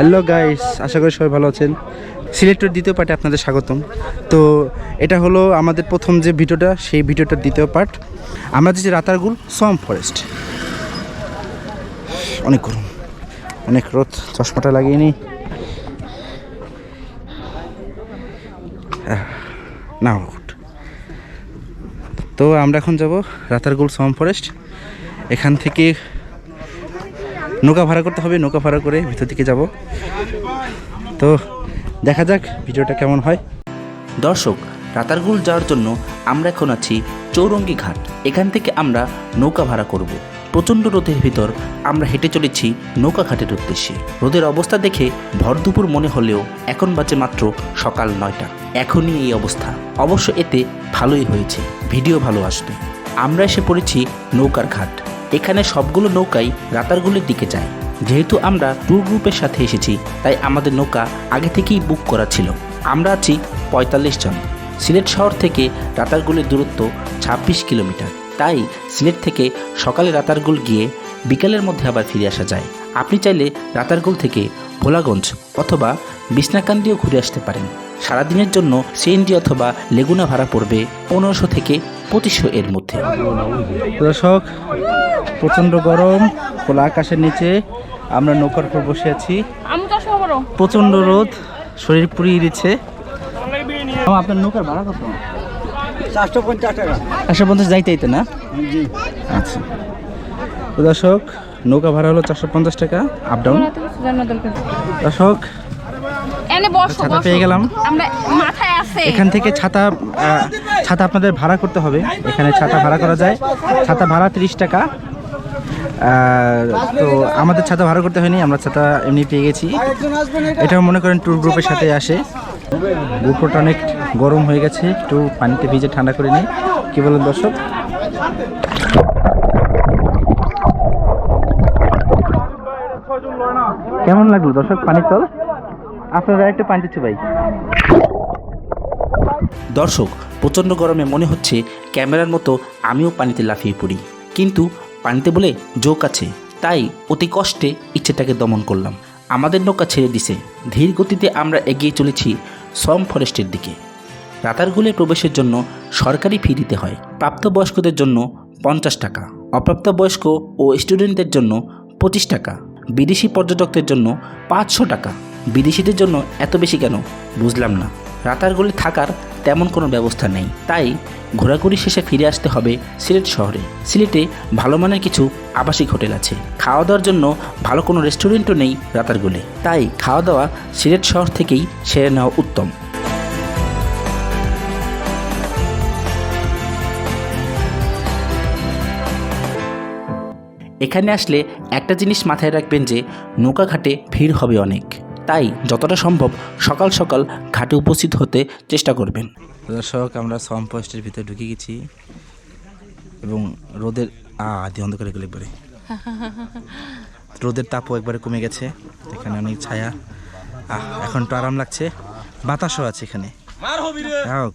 Hello guys আশা করি সবাই ভালো আছেন। সিলেক্টের দ্বিতীয় পার্টে আপনাদের স্বাগতম। তো এটা হলো আমাদের প্রথম যে ভিডিওটা, সেই ভিডিওটার দ্বিতীয় পার্ট আমরা যে রাতারগুল সম ফরেস্ট অনেক গরম, অনেক রোদ, চশমাটা লাগিয়ে না, গুড। তো আমরা এখন যাব রাতারগুল সম ফরেস্ট এখান থেকে নৌকা ভাড়া করতে হবে, নৌকা ভাড়া করে ভিতর দিকে যাব। তো দেখা যাক ভিডিওটা কেমন হয়। দর্শক, রাতারগুল যাওয়ার জন্য আমরা এখন আছি চৌরঙ্গি ঘাট। এখান থেকে আমরা নৌকা ভাড়া করব। প্রচণ্ড রোদের ভিতর আমরা হেঁটে চলেছি নৌকা ঘাটের উদ্দেশ্যে। রোদের অবস্থা দেখে ভর দুপুর মনে হলেও এখন বাজে মাত্র সকাল নয়টা। এখনই এই অবস্থা। অবশ্য এতে ভালোই হয়েছে। ভিডিও ভালো আসবে। আমরা এসে পড়েছি নৌকার ঘাট। এখানে সবগুলো নৌকাই রাতারগুলির দিকে যায়। যেহেতু আমরা ট্যুর গ্রুপের সাথে এসেছি, তাই আমাদের নৌকা আগে থেকেই বুক করা ছিল। আমরা আছি পঁয়তাল্লিশ জন। সিলেট শহর থেকে রাতারগুলির দূরত্ব ছাব্বিশ কিলোমিটার। তাই সিলেট থেকে সকালে রাতারগুল গিয়ে বিকালের মধ্যে আবার ফিরে আসা যায়। আপনি চাইলে রাতারগুল থেকে ভোলাগঞ্জ অথবা বিছনাকান্দিও ঘুরে আসতে পারেন। সারাদিনের জন্য সিএনজি অথবা লেগুনা ভাড়া পড়বে পনেরোশো থেকে পঁচিশশো এর মধ্যে। দর্শক প্রচণ্ড গরম খোলা আকাশের নিচে আমরা নৌকার উপর বসে আছি। প্রচণ্ড রোদ শরীর পুড়িয়ে দিচ্ছে। আপনার নৌকার ভাড়া কত? চারশো পঞ্চাশ টাকা একশো পঞ্চাশ যাইতে না আচ্ছা দর্শক নৌকা ভাড়া হলো চারশো পঞ্চাশ টাকা আপ ডাউন দর্শক ছাতা পেয়ে গেলাম। আমরা মাথায় আছে। এখান থেকে ছাতা ছাতা আপনাদের ভাড়া করতে হবে। এখানে ছাতা ভাড়া করা যায়। ছাতা ভাড়া তিরিশ টাকা। তো আমাদের ছাতা ভাড়া করতে হয়নি, আমরা ছাতা এমনি পেয়ে গেছি। এটা মনে করেন ট্যুর গ্রুপের সাথে আসে। গ্রুপটা অনেক গরম হয়ে গেছে, একটু পানিতে ভিজে ঠান্ডা করে নিই। কী বলেন দর্শক? কেমন লাগল দর্শক পানির তল? আপনারা একটু পানি দিচ্ছে ভাই। দর্শক, প্রচণ্ড গরমে মনে হচ্ছে ক্যামেরার মতো আমিও পানিতে লাফিয়ে পড়ি। কিন্তু পানিতে বলে জোক আছে। তাই অতি কষ্টে ইচ্ছেটাকে দমন করলাম। আমাদের নৌকা ছেড়ে দিছে। ধীর গতিতে আমরা এগিয়ে চলেছি সম ফরেস্টের দিকে। রাতারগুলে প্রবেশের জন্য সরকারি ফি দিতে হয়। প্রাপ্তবয়স্কদের জন্য পঞ্চাশ টাকা। অপ্রাপ্তবয়স্ক ও স্টুডেন্টদের জন্য পঁচিশ টাকা। বিদেশি পর্যটকদের জন্য পাঁচশো টাকা। বিদেশিদের জন্য এত বেশি কেন? বুঝলাম না। রাতারগুলি থাকার তেমন কোনো ব্যবস্থা নেই। তাই ঘোরাঘুরি শেষে ফিরে আসতে হবে সিলেট শহরে। সিলেটে ভালো মানের কিছু আবাসিক হোটেল আছে। খাওয়া দাওয়ার জন্য ভালো কোনো রেস্টুরেন্টও নেই রাতারগুলে তাই খাওয়া দাওয়া সিলেট শহর থেকেই সেরে নেওয়া উত্তম। এখানে আসলে একটা জিনিস মাথায় রাখবেন যে নৌকাঘাটে ভিড় হবে অনেক। তাই যতটা সম্ভব সকাল সকাল ঘাটে উপস্থিত হতে চেষ্টা করবেন। দর্শক আমরা সম পোস্টের ভিতরে ঢুকে গেছি এবং রোদের আ আদি অন্ধকারে গেলে একবারে। রোদের তাপও একবারে কমে গেছে এখানে অনেক ছায়া। আহ এখন তো আরাম লাগছে বাতাসও আছে এখানে। যাক।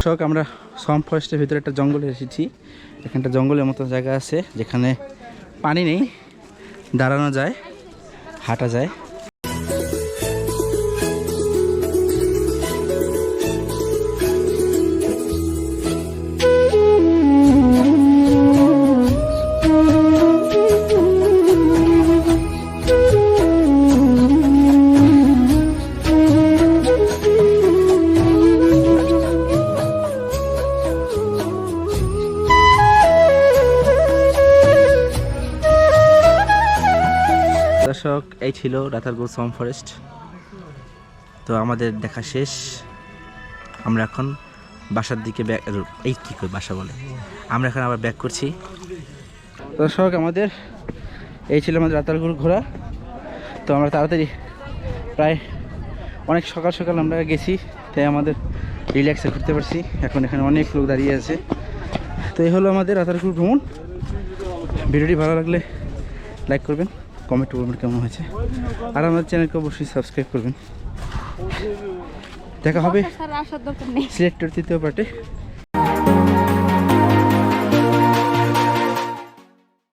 দর্শক, আমরা সম ফরেস্টের ভিতরে একটা জঙ্গলে এসেছি। এখানটা জঙ্গলের মতো জায়গা আছে যেখানে পানি নেই, দাঁড়ানো যায়, হাঁটা যায়। দর্শক, এই ছিল রাতারগুল সম ফরেস্ট। তো আমাদের দেখা শেষ। আমরা এখন বাসার দিকে ব্যাক এই কী করে বাসা বলে? আমরা এখন আবার ব্যাক করছি। দর্শক, আমাদের এই ছিল আমাদের রাতারগুল ঘোরা। তো আমরা তাড়াতাড়ি প্রায় অনেক সকাল সকাল আমরা গেছি, তাই আমাদের রিল্যাক্সে ঘুরতে পারছি। এখন এখানে অনেক লোক দাঁড়িয়ে আছে। তো এই হলো আমাদের রাতারগুল ভ্রমণ। ভিডিওটি ভালো লাগলে লাইক করবেন। কমেন্ট করবেন কেমন হয়েছে? আর আমার চ্যানেলকে অবশ্যই সাবস্ক্রাইব করবেন। দেখা হবে সিলেক্টের তৃতীয় পার্টে